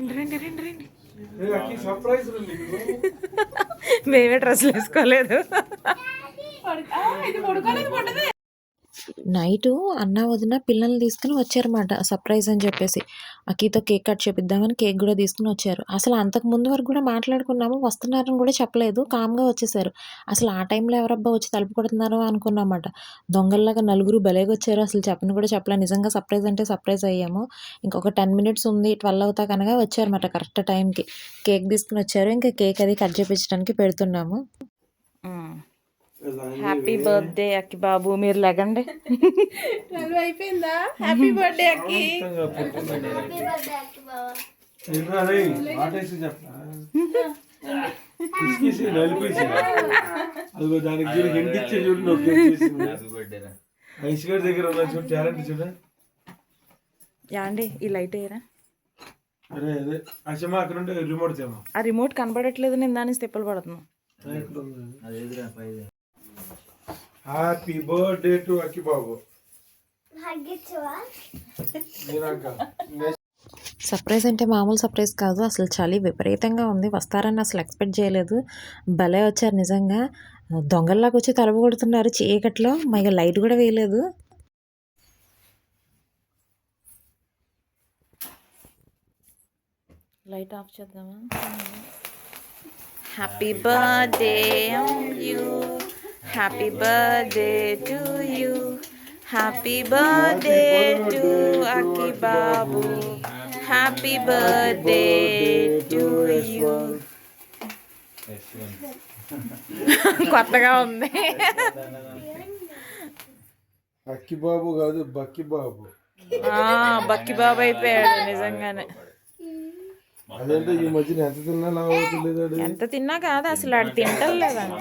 రండి రండి రండి రండి. ఏ, అక్కి సర్ప్రైజ్ ఉంది నీకు. నైటు నైట్ అన్న వదిన పిల్లల్ని తీసుకుని వచ్చారన్నమాట సర్ప్రైజ్ అని చెప్పేసి. అక్కీతో కేక్ కట్ చేపిద్దామని కేక్ కూడా తీసుకుని వచ్చారు. అసలు అంతకు ముందు వరకు కూడా మాట్లాడుకున్నాము వస్తున్నారని కూడా చెప్పలేదు కామ్గా వచ్చేసారు. అసలు ఆ టైంలో ఎవరబ్బా వచ్చి తలుపు కొడుతున్నారు అనుకున్నామాట దొంగల్లాగా నలుగురు భలేగా వచ్చారు అసలు చెప్పని కూడా చెప్పలేదు నిజంగా సర్ప్రైజ్ అంటే సర్ప్రైజ్ అయ్యాము. ఇంకొక టెన్ మినిట్స్ ఉంది ట్వెల్వ్ అవుతా కనుక వచ్చారన్నమాట కరెక్ట్ టైంకి. కేక్ తీసుకుని వచ్చారు ఇంకా కేక్ అది కట్ చేపించడానికి పెడుతున్నాము. హ్యాపీ బర్త్డే అక్కి బాబు మీరు లెగండి. అయిపోయిందా? హ్యాపీ బర్త్డే అక్కి మొత్తంగా పుట్టిందండి. ఏంట్రా రేయ్, వాటేసి చెప్పనా? పిసికేసి నలిపేసి. అదిగో దానికి చూడు హింట్ ఇచ్చే చూడు నువ్వు చేసింది? ఐస్ గడ్ దగ్గర ఉన్న చూడు టాలెంట్ చూడు. యాండి ఈ లైట్ అయ్యారా అరే అదే. అచ్చమ్మా అక్కడ ఉంటే రిమోట్ తేమా ఆ రిమోట్ కనబడట్లేదు నేను దాని తిప్పలు పడుతున్నాను happy birthday to Akki Babu మీరాక? Surprise అంటే మామూలు సర్ప్రైజ్ కాదు. అసలు చలి విపరీతంగా ఉంది. వస్తారని అసలు ఎక్స్పెక్ట్ చేయలేదు. భలే వచ్చారు నిజంగా. దొంగల్లాగా వచ్చి తలుపు కొడుతున్నారు చీకట్లో. మా ఇక లైట్ కూడా వేయలేదు. లైట్ ఆఫ్ చేద్దామా? Happy birthday you happy birthday to you happy birthday to Akki Babu happy birthday to you కొత్తగా ఉంది అక్కి బాబు కాదు బక్కి బాబు ఆ, బక్కి బాబు అయిపోయాడు నిజంగానే. అదేంటో ఈ మధ్యన ఎంత తిన్నా ఎంత కాదు అసలు ఆడు తింటలేదండి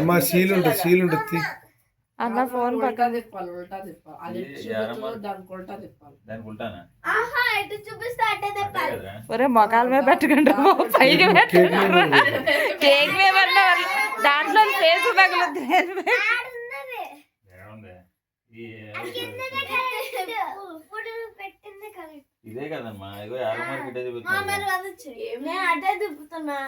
అమ్మా సీల్ ఉంటుంది సీల్ ఉంటుంది అన్న ఫోన్ పక్కన. తిప్పాలి ఉల్టా తిప్పాలి. అది చూపుతూ దానికి ఉల్టా తిప్పాలి. దానికి ఉల్టానా? ఒరే మొఖాల మీద పెట్టకండి బాబు, పైకి పెట్టుకున్నారు కేక్ మీద. దాంట్లో ఫేస్? ఈ ఇదే కదమ్మా ఇగో యాభై మార్కెట్ చూపిస్తున్నా అదే దుప్పుతున్నా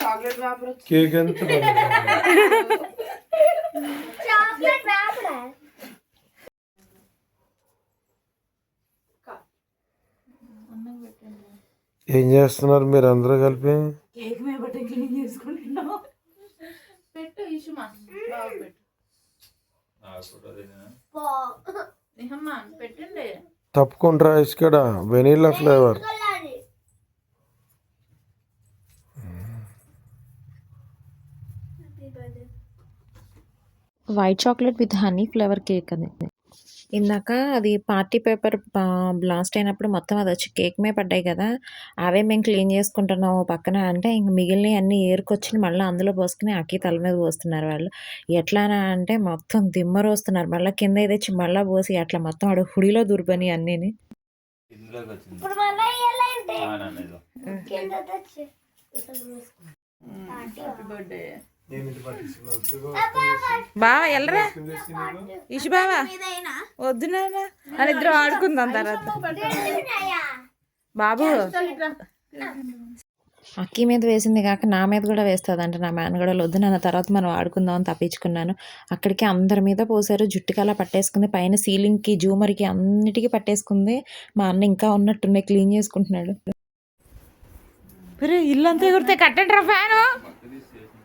చాక్లెట్ వ్యాపారం కేక్ ఎంత చాక్లెట్ వ్యాపరా ఏం? చేస్తున్నారు మీరు అందరూ కలిపి తప్పకుండా బాబు పెట్టు నిహమ్మా పెట్టండి ఇక్కడ vanilla flavour. White chocolate with honey flavour cake అది. ఇందాక అది పార్టీ పేపర్ బ్లాస్ట్ అయినప్పుడు మొత్తం అది వచ్చి కేక్ మీద పడ్డాయి కదా అవే మేము క్లీన్ చేసుకుంటున్నాము పక్కన అంటే ఇంక మిగిలినవి అన్నీ ఏరుకొచ్చి మళ్ళీ అందులో పోసుకుని అక్కి తల మీద పోస్తున్నారు వాళ్ళు. ఎట్లానా అంటే మొత్తం దిమ్మరు వస్తున్నారు మళ్ళీ కింద తెచ్చి మళ్ళీ పోసి అట్లా మొత్తం ఆడు హుడిలో దుర్బని అన్నీని. హ్యాపీ బర్త్డే బావా ఎల్లరా? ఇషు బావా వద్దు నాన్న. అని ఇద్దరు ఆడుకుందాం తర్వాత. బాబు. అక్కి మీద వేసింది కాక నా మీద కూడా వేస్తుంది అంటే నా మేనగడలు వద్దు నాన్న తర్వాత మనం ఆడుకుందాం అని తప్పించుకున్నాను. అక్కడికి అందరి మీద పోసారు జుట్టుకి అలా పట్టేసుకుంది. పైన సీలింగ్కి జూమర్కి అన్నిటికీ పట్టేసుకుంది. మా అన్న ఇంకా ఉన్నట్టున్నాయి క్లీన్ చేసుకుంటున్నాడు. ఇల్లు అంతా ఎగురితే కట్టండి రా ఫ్యాను అమ్మ నేనే ఫస్ట్ పెట్టినా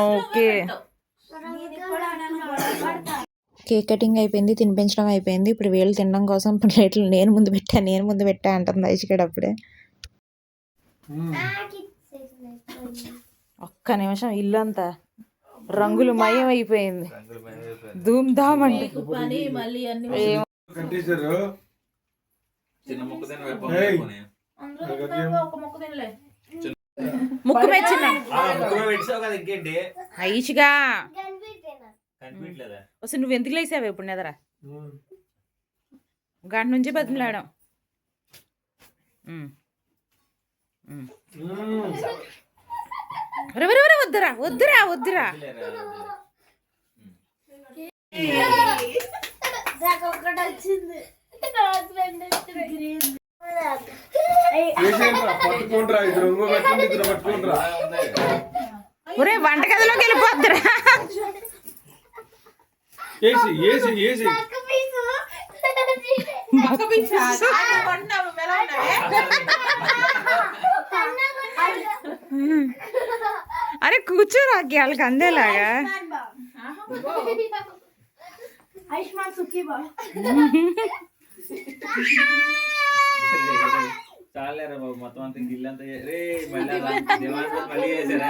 ఓకే. కేక్ కటింగ్ అయిపోయింది తినిపించడం అయిపోయింది. ఇప్పుడు వీళ్ళు తినడం కోసం ప్లేట్లు నేను ముందు పెట్టా నేను ముందు పెట్టా అంటుంది ఐచికాడు అప్పుడే. ఒక్క నిమిషం ఇల్లు అంతా రంగులు మయం అయిపోయింది. ధూమ్ ధామ్ అంటే పని మళ్ళీ అన్ని ముక్క ఒక తినలే. మెచ్చిన కనిపించలేదా? అసలు నువ్వు ఎందుకు లేసావు ఇప్పుడు నిద్ర గంట నుంచి బతిమలాడాం. ఒరే, వద్దురా వద్దురా వద్దురా. వచ్చింది. ఒరే వంటగదిలోకి వెళ్ళిపోద్దురా. ఏసి ఏసి ఏసి. అరే కూర్చోరా వాళ్ళకి అందేలాగా. ఆయుష్మాన్ సుఖీ బా చాలేరా బాబు మొత్తం అంతా గిల్లంతా చే- రే మళ్ళీ అలా డిమాండ్ పోతే మళ్ళీ చేసారా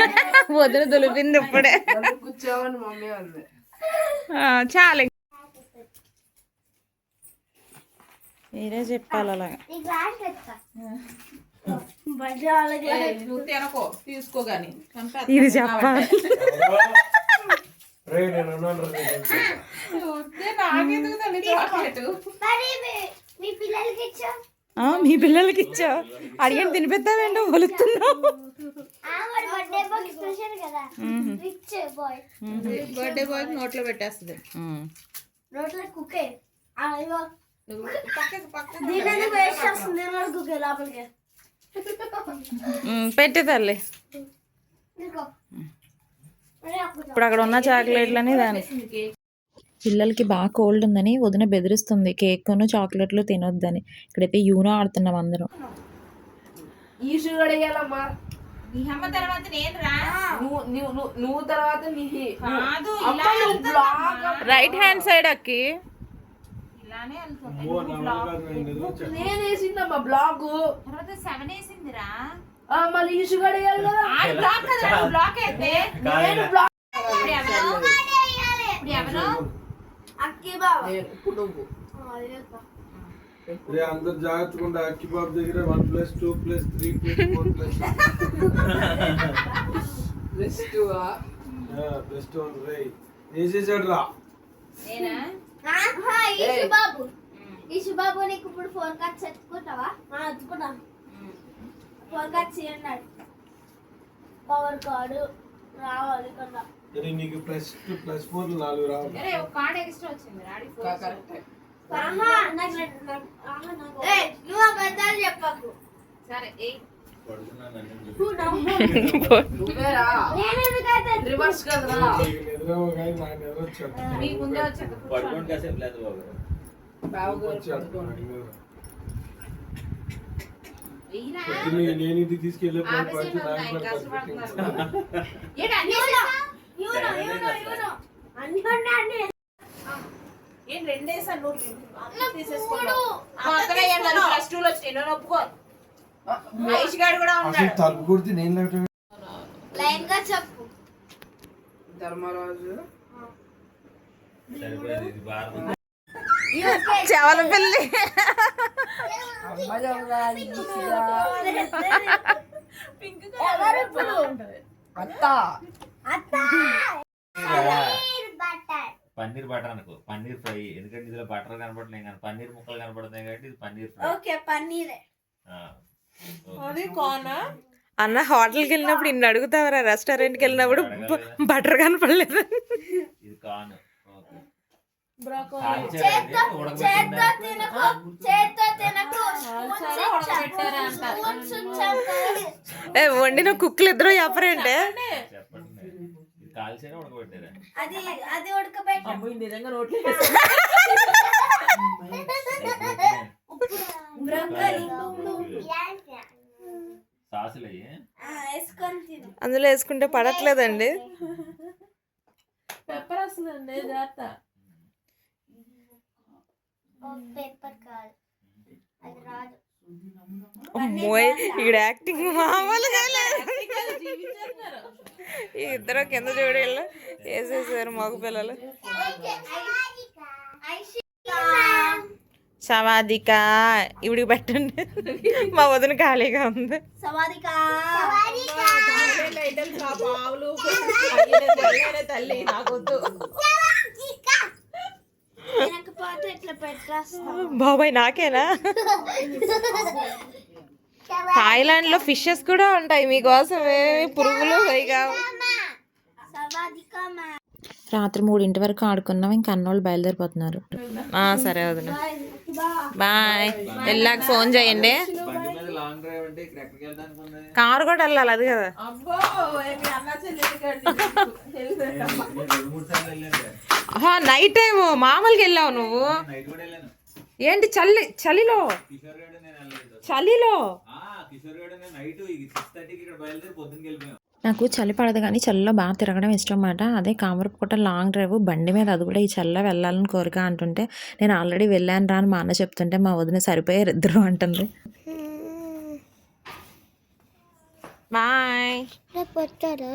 వదిన దులిపింది ఇప్పుడే. కూర్చోమని మమ్మీ అంది. ఆ, చాలు. మీరే చెప్పాలి అలాగా. ఇది చెప్పాలి. మీ- పిల్లలకి మీ పిల్లలకి ఇచ్చావు అడిగిన ఆ మరి బర్త్డే బాయ్ స్పెషల్ కదా. రిచ్ బాయ్ బర్త్డే బాయ్ నోట్లో పెట్టేస్తుంది. పెట్టి. తల్లి. ఇప్పుడు అక్కడ ఉన్న చాక్లెట్లని దానికి పిల్లలకి బాగా కోల్డ్ ఉందని వదిన బెదిరిస్తుంది. కేక్ను చాక్లెట్లు తినొద్దని. ఇక్కడైతే యూనో ఆడుతున్నాం అందరం. తర్వాత నేను రా. నువ్వు తర్వాత రైట్ హ్యాండ్ సైడ్ అక్కి. నేను వేసిందమ్మా తర్వాత సెవెన్ వేసిందిరా మళ్ళీ ఈ షుగర్ వేయాలి కదా. బ్లాక్ బ్లాక్ అయితే. నేను ఇప్పుడు ఎవరు? ఇప్పుడు నువ్వు. రే అందరు జాగ్రత్తగా ఉండే. అక్కి బాబు దగ్గర one plus two plus three plus four plus rest plus two రే వేసేసాడు రా బాబు ఈశు బాబు నీకు ఇప్పుడు ఫోన్ కార్డ్స్ ఎత్తుకుంటావా? ఎత్తుకున్నా ఫోన్ కార్డ్స్ అన్నాడు పవర్ కార్డు రావాలి కదా అరే నీకు ప్లస్ టూ ప్లస్ ఫోర్ నాలుగు రావాలి. అరే ఒక కార్డ్ ఎక్స్ట్రా వచ్చింది రాడి కరెక్ట్. ఆహా, నాకు రెండు- నాకు- ఆహా, నాకు- ఏయ్, నువ్వు అబద్ధాలు చెప్పకు. సరే ఏ? పడుకున్నాను నువ్వు. నమ్ము. నువ్వేరా? నేను రివర్స్ కదరా? పడుకోండి కాసేపు లేదు బాబు. ఇంటికి తీసుకెళ్ళేప్పుడు ఏంటి ఏం నేను ఒప్పుకో మహేష్ గారు కూడా. అసలు ఉన్నాడు. తలుపు కొడితే నేను లేకపోతే. లైన్గా చెప్పు. ధర్మరాజు. సరిపోయింది ఇది భారతం చెవల పిల్లి ఎవరు ఇప్పుడు? అత్త. పన్నీర్ బటర్. అనుకో. పన్నీర్ ఫ్రై. ఎందుకంటే ఇందులో బటర్ కనపడలేదు కానీ పన్నీర్ ముక్కలు కనపడుతున్నాయి కాబట్టి ఇది పన్నీర్ ఫ్రై. ఓకే పన్నీరే. ఆ. అది కోనా? అన్న హోటల్కి వెళ్ళినప్పుడు ఇన్ని అడుగుతావరా? రెస్టారెంట్కి వెళ్ళినప్పుడు బటర్ కనపడలేదు. ఇది కాను. ఓకే. బ్రోకో చేత్తో చేత్తో తినకు చేత్తో తినకు. స్పూన్స్ ఇచ్చాం కదా. ఏ వండిన కుక్కలు ఇద్దరు చెప్పరేంటే కాల్చేనే ఉడకబెట్టారా అది అది ఉడకబెట్ట. అమ్మ నిజంగా నోట్లో అందులో వేసుకుంటే పడట్లేదండి. పెప్పర్ వస్తుందండి జాగ్రత్త. పేపర్ కాదు. అది రాదు. ఇక్కడ యాక్టింగ్ మామూలుగా ఇద్దరు కింద చూడేళ్ళు వేసేసారు మగ పిల్లలు సమాధిక ఇవిడికి పెట్టండి మా వదిన ఖాళీగా ఉంది సవాదిక సవాదిక తల్లి నాకొద్దు బాబాయ్ నాకేనా? థాయిలాండ్లో ఫిషెస్ కూడా ఉంటాయి మీకోసమే పురుగులు సవాదికమా రాత్రి మూడింటి వరకు ఆడుకున్నాం ఇంకా అన్నోళ్ళు బయలుదేరిపోతున్నారు. ఆ, సరే వదిన. బాయ్. వెళ్ళాక ఫోన్ చేయండి. లాంగ్ డ్రైవ్ అంటే ఇక్కడ ఎక్కడికి ఉన్నది కారు కూడా వెళ్ళాలి అది కదా. అబ్బో అన్న రెండు మూడు సార్లు వెళ్ళాను. ఆహా, నైట్ టైం మామూలుగా వెళ్ళావు నువ్వు? నైట్ కూడా వెళ్ళాను. ఏంటి చలి చలిలో? కిషోర్ గడ్ నేను వెళ్ళలేదు. చలిలో? ఆ కిషోర్ గడ్ నేను నైట్ సిక్స్ థర్టీకి ఇక్కడ బయలుదేరి పొద్దున్నకి వెళ్ళిపోయాం. నాకు చలి పడదు కానీ చలిలో బాగా తిరగడం ఇష్టం అన్నమాట అదే కామరపు పూట లాంగ్ డ్రైవ్ బండి మీద అది కూడా ఈ చల్ల వెళ్ళాలని కోరిక అంటుంటే నేను ఆల్రెడీ వెళ్ళాను రా అని మా అన్న చెప్తుంటే మా వదిన సరిపోయారు ఇద్దరు అంటుంది. బాయ్. రేపు వస్తారా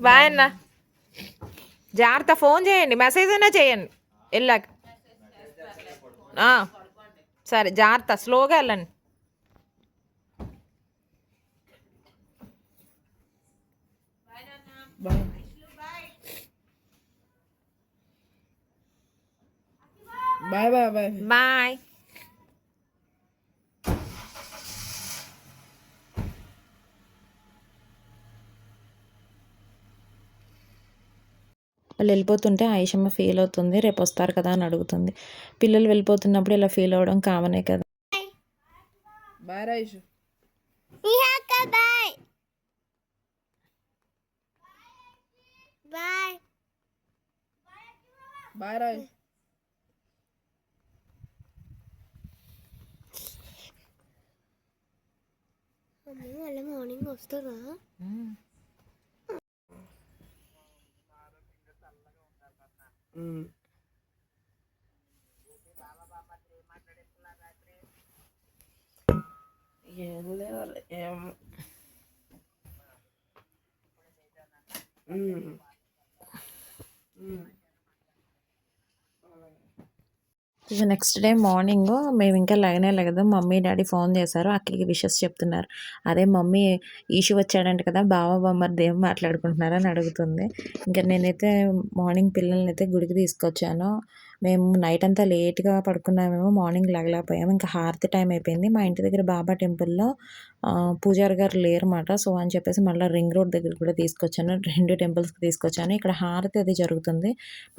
బాయ్ అన్న. జాగ్రత్త ఫోన్ చేయండి మెసేజ్ అయినా చేయండి. వెళ్ళాక. సరే జాగ్రత్త స్లోగా వెళ్ళండి. బాయ్ బాయ్ బాయ్ బాయ్ వాళ్ళు వెళ్ళిపోతుంటే ఆయుషమ్మ ఫీల్ అవుతుంది రేపు వస్తారు కదా అని అడుగుతుంది. పిల్లలు వెళ్ళిపోతున్నప్పుడు ఇలా ఫీల్ అవ్వడం కామనే కదా. బాయ్ రాయిషు బాయ్ బాయ్ బాయ్ రాయ్ మమ్మీ మళ్ళీ మార్నింగ్ వస్తారా ఏం లేదు ఏం ఇక నెక్స్ట్ డే మార్నింగ్ మేము ఇంకా లగనే లగదు మమ్మీ డాడీ ఫోన్ చేశారు. అక్కడికి విషెస్ చెప్తున్నారు. అదే మమ్మీ ఈషు వచ్చాడంట కదా బావ బొమ్మర్ది ఏం మాట్లాడుకుంటున్నారని అడుగుతుంది. ఇంకా నేనైతే మార్నింగ్ పిల్లల్ని అయితే గుడికి తీసుకొచ్చాను. మేము నైట్ అంతా లేట్గా పడుకున్నామేమో మార్నింగ్ లేగలేకపోయాము ఇంకా హారతి టైం అయిపోయింది. మా ఇంటి దగ్గర బాబా టెంపుల్లో పూజారి గారు లేరన్నమాట. సో అని చెప్పేసి మళ్ళీ రింగ్ రోడ్ దగ్గర కూడా తీసుకొచ్చాను. రెండు టెంపుల్స్కి తీసుకొచ్చాను. ఇక్కడ హారతి అది జరుగుతుంది.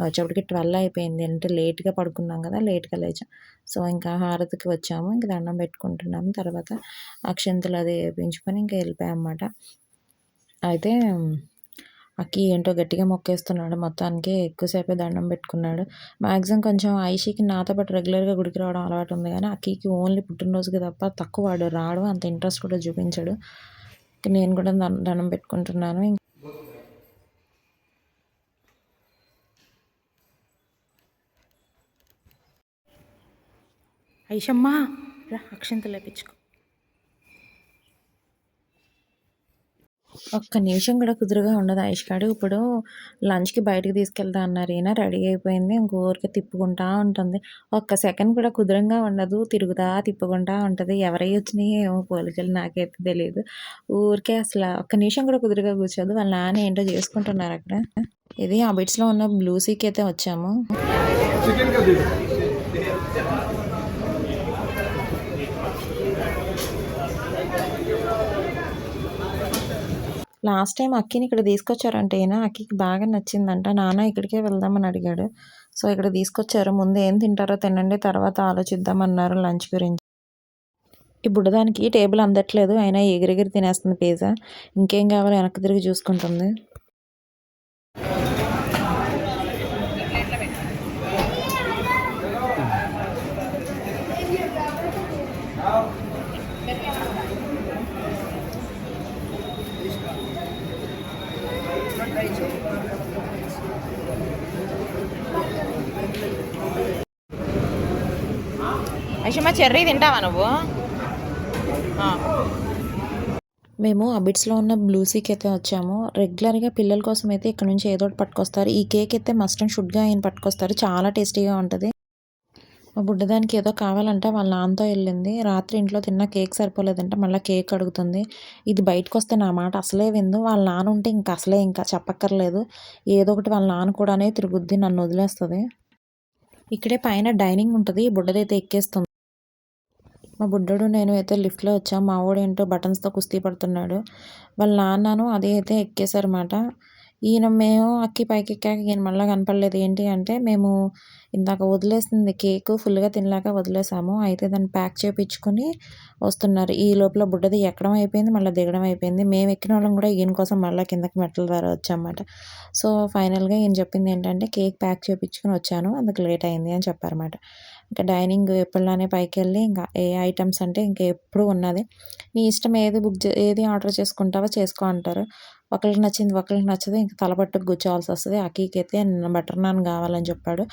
వచ్చేప్పటికి ట్వెల్వ్ అయిపోయింది. అంటే లేట్గా పడుకున్నాం కదా లేట్గా లేచాం. సో ఇంకా హారతికి వచ్చాము. ఇంకా దండం పెట్టుకుంటున్నాము. తర్వాత అక్షంతలు అది వేయించుకొని ఇంకా వెళ్ళిపోయాం అన్నమాట అయితే అక్కి ఏంటో గట్టిగా మొక్కేస్తున్నాడు. మొత్తానికి ఎక్కువసేపే దండం పెట్టుకున్నాడు. మ్యాక్సిమం కొంచెం ఐషికి నాతో పాటు రెగ్యులర్గా గుడికి రావడం అలవాటు ఉంది కానీ అక్కికి ఓన్లీ పుట్టినరోజుకి తప్ప తక్కువ వాడు రాడు. అంత ఇంట్రెస్ట్ కూడా చూపించాడు. నేను కూడా దండం దండం పెట్టుకుంటున్నాను. ఐషమ్మా రా అక్షంతలు లేపించుకో ఒక్క నిమిషం కూడా కుదురుగా ఉండదు ఐష్కాడు ఇప్పుడు లంచ్కి బయటకు తీసుకెళ్తా అన్నారు. ఈయన రెడీ అయిపోయింది. ఇంక ఊరికే తిప్పుకుంటా ఉంటుంది. ఒక్క సెకండ్ కూడా కుదురంగా ఉండదు. తిరుగుతా తిప్పుకుంటా ఉంటుంది. ఎవరై వచ్చినాయి ఏమో పోలికలు నాకైతే తెలియదు ఊరికే అసలు ఒక్క నిమిషం కూడా కుదురుగా కూర్చోదు. వాళ్ళ నాన్న ఏంటో చేసుకుంటున్నారు అక్కడ. ఇది ఆ బిట్స్లో ఉన్న బ్లూ సీక్ అయితే వచ్చాము. లాస్ట్ టైం అక్కిని ఇక్కడ తీసుకొచ్చారంటే ఈయన అక్కికి బాగా నచ్చిందంట. నాన్న ఇక్కడికే వెళ్దామని అడిగాడు. సో ఇక్కడ తీసుకొచ్చారు. ముందు ఏం తింటారో తినండి తర్వాత ఆలోచిద్దామన్నారు లంచ్ గురించి. ఈ బుడ్డదానికి టేబుల్ అందట్లేదు. అయినా ఎగిరెగిరి తినేస్తుంది పిజ్జా. ఇంకేం కావాలో వెనక్కి తిరిగి చూసుకుంటుంది. ఐషమ్మా చెర్రీ తింటావా నువ్వు? మేము అబిట్స్లో ఉన్న బ్లూ సీక్ అయితే వచ్చాము. రెగ్యులర్గా పిల్లల కోసం అయితే ఇక్కడ నుంచి ఏదో ఒకటి పట్టుకొస్తారు. ఈ కేక్ అయితే మస్ట్ అండ్ షుడ్గా ఆయన పట్టుకొస్తారు. చాలా టేస్టీగా ఉంటుంది. మా బుడ్డదానికి ఏదో కావాలంటే. వాళ్ళ నాన్నతో వెళ్ళింది. రాత్రి ఇంట్లో తిన్న కేక్ సరిపోలేదంటే. మళ్ళీ కేక్ అడుగుతుంది. ఇది బయటకు వస్తే నా మాట అసలే విందు వాళ్ళ నాన్న ఉంటే ఇంకా అసలే ఇంకా చెప్పక్కర్లేదు. ఏదో ఒకటి వాళ్ళ నాన్న కూడానే తిరుగుద్ది. నన్ను వదిలేస్తుంది. ఇక్కడే పైన డైనింగ్ ఉంటుంది. బుడ్డదైతే ఎక్కేస్తుంది. మా బుడ్డోడు నేను అయితే లిఫ్ట్లో వచ్చాం. మా వాడు ఏంటో బటన్స్తో కుస్తీ పడుతున్నాడు. వాళ్ళ నాన్నను అది అయితే ఎక్కేశారన్నమాట. ఈయన మేము అక్కి పైకి ఎక్కాక ఈయన మళ్ళీ కనపడలేదు. ఏంటి అంటే మేము ఇందాక వదిలేసింది కేక్ ఫుల్గా తినలేక వదిలేసాము. అయితే దాన్ని ప్యాక్ చేయించుకుని వస్తున్నారు. ఈ లోపల బుడ్డది ఎక్కడం అయిపోయింది మళ్ళీ దిగడం అయిపోయింది. మేము ఎక్కిన వాళ్ళం కూడా ఈయన కోసం మళ్ళీ కిందకి మెట్ల ద్వారా వచ్చామన్నమాట. సో ఫైనల్గా ఈయన చెప్పింది ఏంటంటే కేక్ ప్యాక్ చేయించుకుని వచ్చాను. అందుకు లేట్ అయింది అని చెప్పారన్నమాట. ఇంకా డైనింగ్ ఎప్పుడులానే పైకి వెళ్ళి ఇంకా ఏ ఐటమ్స్ అంటే ఇంకా ఎప్పుడు ఉన్నది. నీ ఇష్టం ఏది బుక్ చే ఏది ఆర్డర్ చేసుకుంటావో చేసుకో అంటారు. ఒకరికి నచ్చింది ఒకరికి నచ్చదు ఇంకా తలపట్టుకు కూర్చోవాల్సి వస్తుంది. అక్కీకి అయితే బటర్ నాన్ కావాలని చెప్పాడు.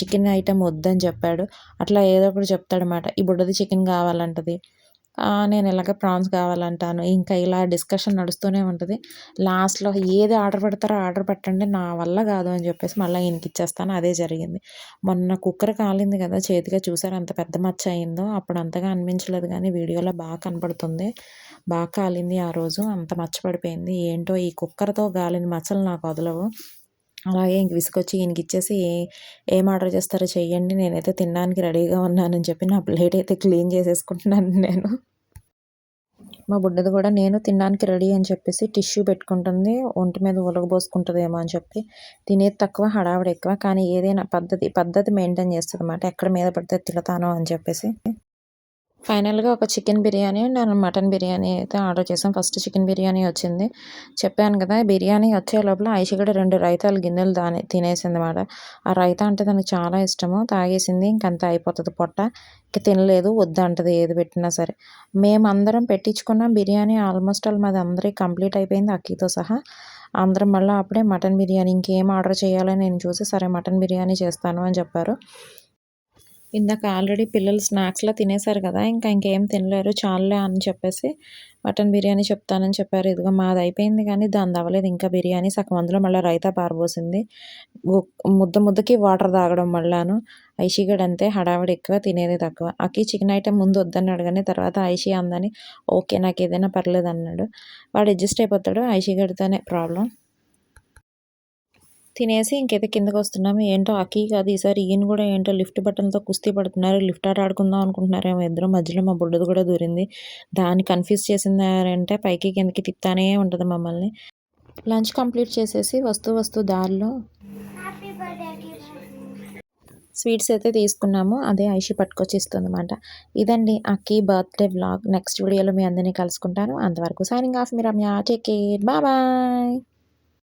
చికెన్ ఐటెం వద్దని చెప్పాడు. అట్లా ఏదో ఒకటి చెప్తాడనమాట ఈ బుడ్డది చికెన్ కావాలంటది. నేను ఇలాగ ప్రాన్స్ కావాలంటాను. ఇంకా ఇలా డిస్కషన్ నడుస్తూనే ఉంటుంది. లాస్ట్లో ఏది ఆర్డర్ పెడతారో ఆర్డర్ పెట్టండి నా వల్ల కాదు అని చెప్పేసి మళ్ళీ ఈయనకి ఇచ్చేస్తాను. అదే జరిగింది. మొన్న కుక్కర్ కాలింది కదా చేతిగా చూసారు అంత పెద్ద మచ్చ అయిందో? అప్పుడు అంతగా అనిపించలేదు కానీ వీడియోలో బాగా కనపడుతుంది బాగా కాలింది ఆ రోజు. అంత మచ్చ పడిపోయింది. ఏంటో ఈ కుక్కర్తో గాలిన మచ్చలు నాకు వదలవు. అలాగే ఇంక విసుకొచ్చి ఈయనకి ఇచ్చేసి ఏ ఏం ఆర్డర్ చేస్తారో చెయ్యండి నేనైతే తినడానికి రెడీగా ఉన్నానని చెప్పి నా ప్లేట్ అయితే క్లీన్ చేసేసుకుంటున్నాను నేను. మా బుడ్డది కూడా నేను తినడానికి రెడీ అని చెప్పేసి టిష్యూ పెట్టుకుంటుంది. ఒంటి మీద ఉలగబోసుకుంటుందేమో అని చెప్పి. తినేది తక్కువ హడావిడి ఎక్కువ కానీ ఏదైనా పద్ధతి పద్ధతి మెయింటైన్ చేస్తుంది అన్నమాట ఎక్కడ మీద పడితే తిడతాను అని చెప్పేసి. ఫైనల్గా ఒక చికెన్ బిర్యానీ నేను మటన్ బిర్యానీ అయితే ఆర్డర్ చేసాం. ఫస్ట్ చికెన్ బిర్యానీ వచ్చింది. చెప్పాను కదా బిర్యానీ వచ్చే లోపల ఐషి కూడా రెండు రైతాలు గిన్నెలు దాని తినేసింది అనమాట ఆ రైతా అంటే దానికి చాలా ఇష్టము. తాగేసింది ఇంకంత అయిపోతుంది పొట్ట. ఇంక తినలేదు వద్దంటది ఏది పెట్టినా సరే. మేమందరం పెట్టించుకున్న బిర్యానీ ఆల్మోస్ట్ ఆల్ మాది అందరికీ కంప్లీట్ అయిపోయింది అక్కీతో సహా. అందరం మళ్ళీ అప్పుడే మటన్ బిర్యానీ ఇంకేం ఆర్డర్ చేయాలో నేను చూసి సరే మటన్ బిర్యానీ చేస్తాను అని చెప్పారు. ఇందాక ఆల్రెడీ పిల్లలు స్నాక్స్లో తినేశారు కదా ఇంకా ఇంకేం తినలేరు చాలులే అని చెప్పేసి మటన్ బిర్యానీ చెప్తానని చెప్పారు. ఇదిగో మాది అయిపోయింది కానీ దాని అవ్వలేదు ఇంకా బిర్యానీ సగం అందులో మళ్ళీ రైతా పారబోసింది. ముద్ద ముద్దకి వాటర్ తాగడం మళ్ళాను ఐషీగడ్ అంతే హడావిడి ఎక్కువ తినేది తక్కువ. అకి చికెన్ ఐటమ్ ముందు వద్దన్నాడు కానీ తర్వాత ఐషీ అందని ఓకే నాకు ఏదైనా పర్లేదు అన్నాడు వాడు అడ్జస్ట్ అయిపోతాడు ఐషీగడ్తోనే ప్రాబ్లం. తినేసి ఇంకైతే కిందకి వస్తున్నాము. ఏంటో అక్కీ కాదు. ఈసారి ఈయన కూడా ఏంటో లిఫ్ట్ బటన్తో కుస్తీ పడుతున్నారు. లిఫ్ట్ ఆట ఆడుకుందాం అనుకుంటున్నారేమో ఇద్దరు. మధ్యలో మా బుడ్డది కూడా దూరింది. దాన్ని కన్ఫ్యూజ్ చేసిందంటే పైకి కిందకి తిప్పుతానే ఉంటుంది మమ్మల్ని. లంచ్ కంప్లీట్ చేసేసి వస్తూ వస్తూ దారిలో స్వీట్స్ అయితే తీసుకున్నాము. అదే ఐషి పట్టుకొచ్చి ఇస్తుంది అనమాట ఇదండి అక్కీ బర్త్డే వ్లాగ్. నెక్స్ట్ వీడియోలో మీ అందరినీ కలుసుకుంటాను. అంతవరకు సైనింగ్ ఆఫ్ మీ రమ్య. Take care. బాయ్.